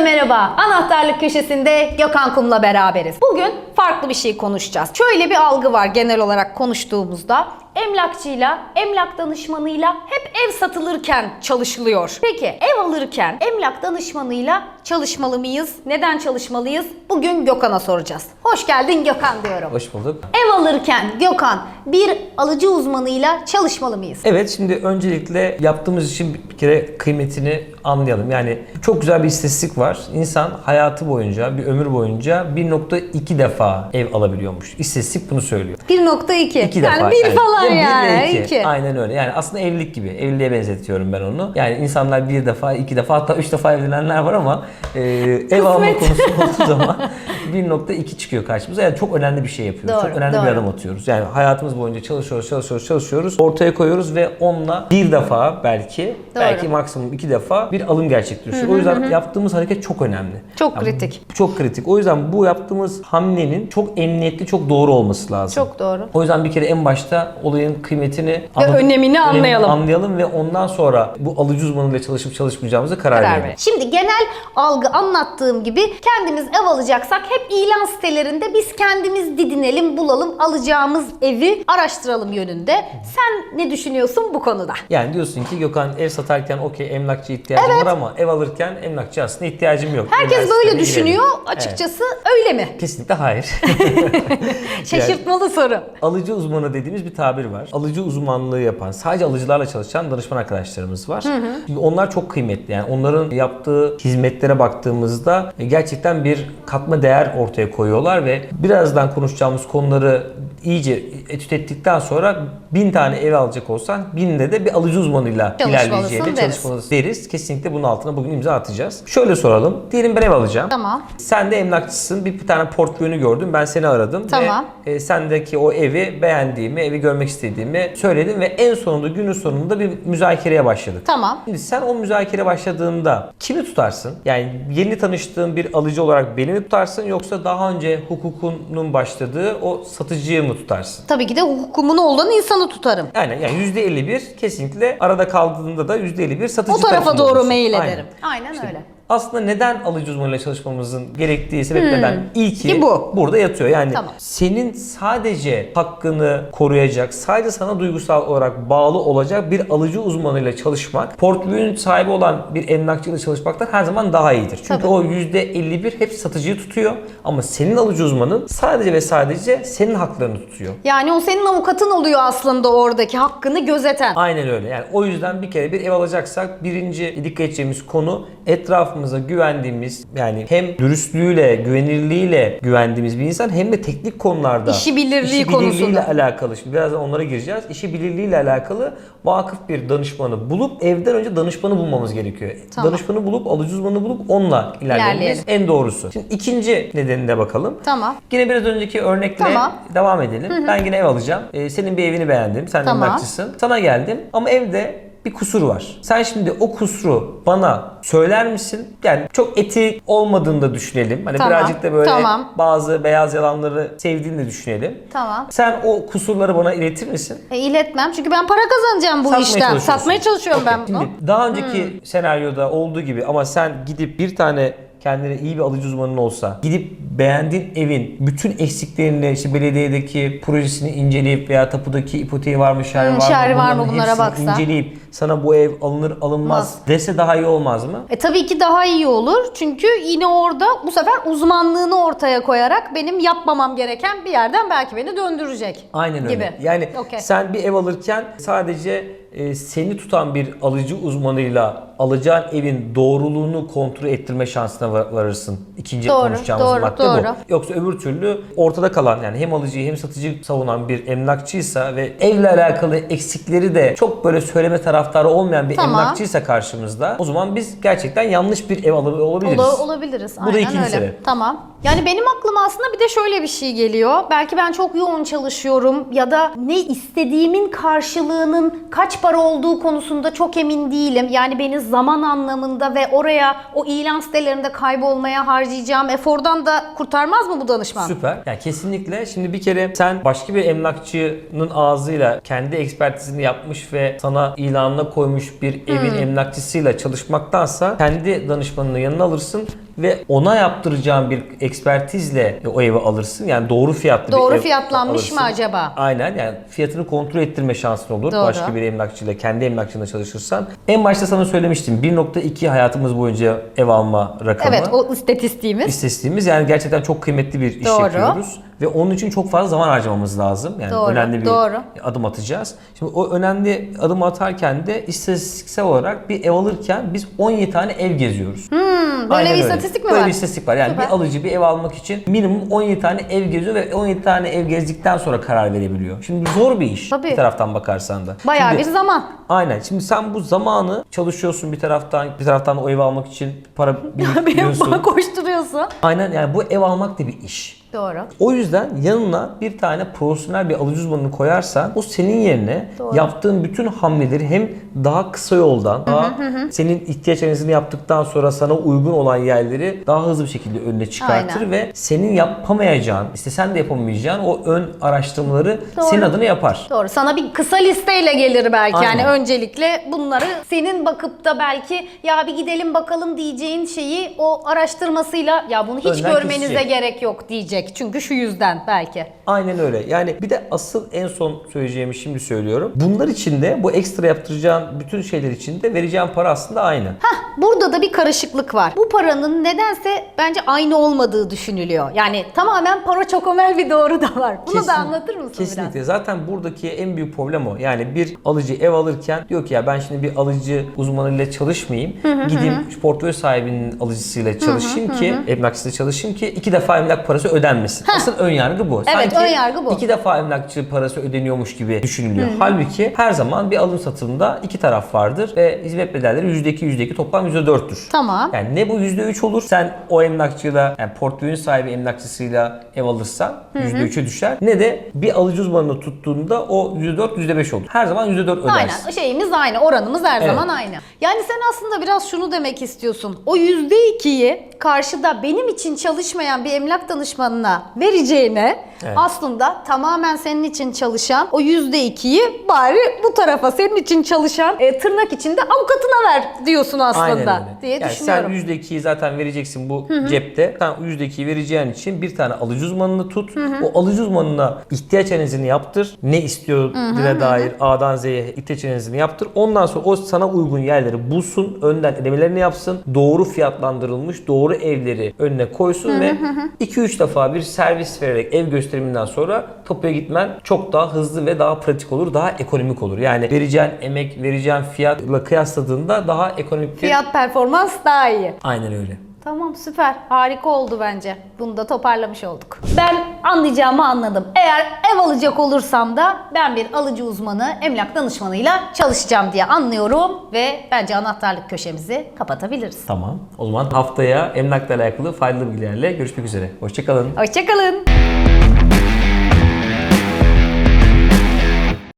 merhaba. Anahtarlık köşesinde Gökhan Kum'la beraberiz. Bugün farklı bir şey konuşacağız. Şöyle bir algı var genel olarak konuştuğumuzda. Emlakçıyla, emlak danışmanıyla hep ev satılırken çalışılıyor. Peki ev alırken emlak danışmanıyla çalışmalı mıyız? Neden çalışmalıyız? Bugün Gökhan'a soracağız. Hoş geldin Gökhan diyorum. Hoş bulduk. Ev alırken Gökhan bir alıcı uzmanıyla çalışmalı mıyız? Evet şimdi öncelikle yaptığımız işin bir kere kıymetini anlayalım. Yani çok güzel bir istatistik var. İnsan hayatı boyunca, bir ömür boyunca 1.2 defa ev alabiliyormuş. İstatistik bunu söylüyor. 1.2. İki yani defa. bir falan Bir yani. ya iki. iki. Aynen öyle. Yani aslında evlilik gibi. Evliliğe benzetiyorum ben onu. Yani insanlar bir defa, iki defa hatta üç defa evlenenler var ama e, ev alma konusu olduğu zaman 1.2 çıkıyor karşımıza. Yani çok önemli bir şey yapıyoruz. Doğru, çok önemli doğru. bir adım atıyoruz. Yani hayatımız boyunca çalışıyoruz, çalışıyoruz, çalışıyoruz. Ortaya koyuyoruz ve onunla bir defa belki, Doğru. belki maksimum iki defa bir alım gerçekleşiyor. O yüzden yaptığımız hareket çok önemli. Çok Yani kritik. Çok kritik. O yüzden bu yaptığımız hamlenin çok emniyetli, çok doğru olması lazım. Çok doğru. O yüzden bir kere en başta olayın kıymetini Ve önemini anlayalım. anlayalım ve ondan sonra bu alıcı uzmanıyla çalışıp çalışmayacağımıza karar, karar verelim. Şimdi genel algı anlattığım gibi kendimiz ev alacaksak hep ilan sitelerinde biz kendimiz didinelim, bulalım, alacağımız evi araştıralım yönünde. Sen ne düşünüyorsun bu konuda? Yani diyorsun ki Gökhan ev satarken okey emlakçı ihtiyacım var ama ev alırken emlakçı aslında ihtiyacım yok. Herkes Üniversitede böyle girelim. düşünüyor. Evet. Açıkçası öyle mi? Kesinlikle hayır. Şaşırtmalı soru. Alıcı uzmanı dediğimiz bir tabir var. Alıcı uzmanlığı yapan, sadece alıcılarla çalışan danışman arkadaşlarımız var. Şimdi onlar çok kıymetli. Yani onların yaptığı hizmetlere baktığımızda gerçekten bir katma değer ortaya koyuyorlar ve birazdan konuşacağımız konuları iyice etüt ettikten sonra bin tane ev alacak olsan binde de bir alıcı uzmanıyla Çalışmalısın ilerleyeceğine deriz. çalışmalısın deriz. Kesinlikle bunun altına bugün imza atacağız. Şöyle soralım. Diyelim ben ev alacağım. Tamam. Sen de emlakçısın. Bir, bir tane portföyünü gördüm. Ben seni aradım. Tamam. Ve e, sendeki o evi beğendiğimi, evi görmek istediğimi söyledim ve en sonunda günün sonunda bir müzakereye başladık. Tamam. Şimdi sen o müzakere başladığında kimi tutarsın? Yani yeni tanıştığın bir alıcı olarak beni mi tutarsın yoksa daha önce hukukunun başladığı o satıcıyı mı tutarsın? Tabii ki de hukumunu olan insanı tutarım. Aynen yani %51 kesinlikle arada kaldığında da %51 satıcı O tarafa tarafında doğru olursun. mail Aynen. ederim. Aynen öyle. Aslında neden alıcı uzmanıyla çalışmamızın gerektiği sebeplerden ilki Hmm. Ki bu. burada yatıyor. Yani Tamam. senin sadece hakkını koruyacak, sadece sana duygusal olarak bağlı olacak bir alıcı uzmanıyla çalışmak, portföyün sahibi olan bir emlakçıyla çalışmaktan her zaman daha iyidir. Çünkü Tabii. o %51 hep satıcıyı tutuyor ama senin alıcı uzmanın sadece ve sadece senin haklarını tutuyor. Yani o senin avukatın oluyor aslında oradaki hakkını gözeten. Aynen öyle. Yani o yüzden bir kere bir ev alacaksak birinci dikkat edeceğimiz konu etrafımıza güvendiğimiz yani hem dürüstlüğüyle, güvenirliğiyle güvendiğimiz bir insan hem de teknik konularda İşi bilirliği işi bilirliğiyle konusunda. alakalı. Şimdi birazdan onlara gireceğiz. İşi bilirliğiyle alakalı vakıf bir danışmanı bulup evden önce danışmanı bulmamız gerekiyor. Tamam. Danışmanı bulup alıcı uzmanı bulup onunla ilerlememiz en doğrusu. Şimdi ikinci nedenine bakalım. Tamam. Yine biraz önceki örnekle Tamam. devam edelim. Ben yine ev alacağım. Ee, senin bir evini beğendim. Sen Tamam. emlakçısın. Sana geldim ama evde bir kusur var. Sen şimdi o kusuru bana söyler misin? Yani çok etik olmadığını da düşünelim. Hani Tamam. birazcık da böyle Tamam. bazı beyaz yalanları sevdiğini de düşünelim. Tamam. Sen o kusurları bana iletir misin? E, iletmem çünkü ben para kazanacağım bu Satmaya işten. Satmaya çalışıyorum Okey. ben bunu. Şimdi daha önceki senaryoda olduğu gibi ama sen gidip bir tane kendine iyi bir alıcı uzmanın olsa, gidip beğendiğin evin bütün eksiklerini, işte belediyedeki projesini inceleyip veya tapudaki ipoteği var mı, şerri Hmm, var mı, şerri var mı bunlara baksa. inceleyip sana bu ev alınır alınmaz Olmaz. dese daha iyi olmaz mı? E tabii ki daha iyi olur. Çünkü yine orada bu sefer uzmanlığını ortaya koyarak benim yapmamam gereken bir yerden belki beni döndürecek. Aynen öyle. Gibi. Yani Okey. sen bir ev alırken sadece e, seni tutan bir alıcı uzmanıyla alacağın evin doğruluğunu kontrol ettirme şansına var- varırsın. İkinci Doğru, konuşacağımız doğru, madde doğru. bu. Yoksa öbür türlü ortada kalan yani hem alıcıyı hem satıcıyı savunan bir emlakçıysa ve evle alakalı eksikleri de çok böyle söyleme taraftarı olmayan bir Tamam. emlakçıysa karşımızda o zaman biz gerçekten yanlış bir ev alı- olabiliriz. Ola- olabiliriz. Bu da Aynen ikinci öyle. sebep. Tamam. Yani benim aklıma aslında bir de şöyle bir şey geliyor. Belki ben çok yoğun çalışıyorum ya da ne istediğimin karşılığının kaç para olduğu konusunda çok emin değilim. Yani beni zaman anlamında ve oraya o ilan sitelerinde kaybolmaya harcayacağım efordan da kurtarmaz mı bu danışman? Süper. Yani kesinlikle. Şimdi bir kere sen başka bir emlakçının ağzıyla kendi ekspertizini yapmış ve sana ilanı planına koymuş bir evin emlakçısıyla çalışmaktansa kendi danışmanını yanına alırsın ve ona yaptıracağın bir ekspertizle o evi alırsın. Yani doğru fiyatlı Doğru bir ev fiyatlanmış mı alırsın. acaba? Aynen yani fiyatını kontrol ettirme şansın olur. Doğru. Başka bir emlakçıyla, kendi emlakçıyla çalışırsan. En başta sana söylemiştim 1.2 hayatımız boyunca ev alma rakamı. Evet o istatistiğimiz. istatistiğimiz yani gerçekten çok kıymetli bir iş Doğru. yapıyoruz ve onun için çok fazla zaman harcamamız lazım. Yani Doğru, önemli bir doğru. adım atacağız. Şimdi o önemli adım atarken de istatistiksel olarak bir ev alırken biz 17 tane ev geziyoruz. böyle Aynen bir istatistik mi Böyle var? bir istatistik var. Yani Süper. bir alıcı bir ev almak için minimum 17 tane ev geziyor ve 17 tane ev gezdikten sonra karar verebiliyor. Şimdi zor bir iş Tabii. bir taraftan bakarsan da. Bayağı Şimdi- bir zaman. Aynen. Şimdi sen bu zamanı çalışıyorsun bir taraftan, bir taraftan o evi almak için para biriktiriyorsun. bana koşturuyorsun. Aynen yani bu ev almak da bir iş. Doğru. O yüzden yanına bir tane profesyonel bir alıcı uzmanını koyarsan o senin yerine Doğru. yaptığın bütün hamleleri hem daha kısa yoldan, daha senin ihtiyaç analizini yaptıktan sonra sana uygun olan yerleri daha hızlı bir şekilde önüne çıkartır Aynen. ve senin yapamayacağın, işte sen de yapamayacağın o ön araştırmaları Doğru. senin adına yapar. Doğru. Sana bir kısa listeyle gelir belki. Aynen. Yani öncelikle bunları senin bakıp da belki ya bir gidelim bakalım diyeceğin şeyi o araştırmasıyla ya bunu hiç Önden görmenize kesecek. gerek yok diyecek. Çünkü şu yüzden belki. Aynen öyle. Yani bir de asıl en son söyleyeceğimi şimdi söylüyorum. Bunlar için de bu ekstra yaptıracağın bütün şeyler için de vereceğin para aslında aynı. Hah, burada da bir karışıklık var. Bu paranın nedense bence aynı olmadığı düşünülüyor. Yani tamamen para çokomel bir doğru da var. Bunu da Kesin- anlatır mısın Kesinlikle. biraz? Zaten buradaki en büyük problem o. Yani bir alıcı ev alırken diyor ki ya ben şimdi bir alıcı uzmanıyla çalışmayayım. Gideyim portföy sahibinin alıcısıyla çalışayım ki emlakçısıyla çalışayım ki iki defa emlak parası ödenmesin. Asıl ön yargı bu. Evet, ön yargı bu. iki defa emlakçı parası ödeniyormuş gibi düşünülüyor. Halbuki her zaman bir alım satımda iki taraf vardır ve hizmet bedelleri %2 %2 toplam %4'tür. Tamam. Yani ne bu %3 olur sen o emlakçıyla yani portföyün sahibi emlakçısıyla ev alırsan %3'e düşer. Ne de bir alıcı uzmanını tuttuğunda o %4 %5 olur. Her zaman %4 ödersin. Aynen şeyimiz aynı oranımız her Evet. zaman aynı. Yani sen aslında biraz şunu demek istiyorsun. O yüzde ikiyi karşıda benim için çalışmayan bir emlak danışmanına vereceğine Evet. aslında tamamen senin için çalışan o yüzde ikiyi bari bu tarafa senin için çalışan e, tırnak içinde avukatına ver diyorsun aslında Aynen öyle. diye yani düşünüyorum. Sen %2'yi zaten vereceksin bu cepte. Sen %2'yi vereceğin için bir tane alıcı uzmanını tut. O alıcı uzmanına ihtiyaç analizini yaptır. Ne istiyor dile dair A'dan Z'ye ihtiyaç analizini yaptır. Ondan sonra o sana uygun yerleri bulsun. Önden ödemelerini yapsın. Doğru fiyatlandırılmış doğru evleri önüne koysun ve 2-3 defa bir servis vererek ev gösteriminden sonra tapuya gitmen çok daha hızlı ve daha pratik olur. Daha ekonomik olur. Yani vereceğin emek, vereceğin fiyatla kıyasladığında daha ekonomik bir Fiyat performans daha iyi. Aynen öyle. Tamam süper. Harika oldu bence. Bunu da toparlamış olduk. Ben anlayacağımı anladım. Eğer ev alacak olursam da ben bir alıcı uzmanı, emlak danışmanıyla çalışacağım diye anlıyorum ve bence anahtarlık köşemizi kapatabiliriz. Tamam. O zaman haftaya emlakla alakalı faydalı bilgilerle görüşmek üzere. Hoşçakalın. Hoşçakalın.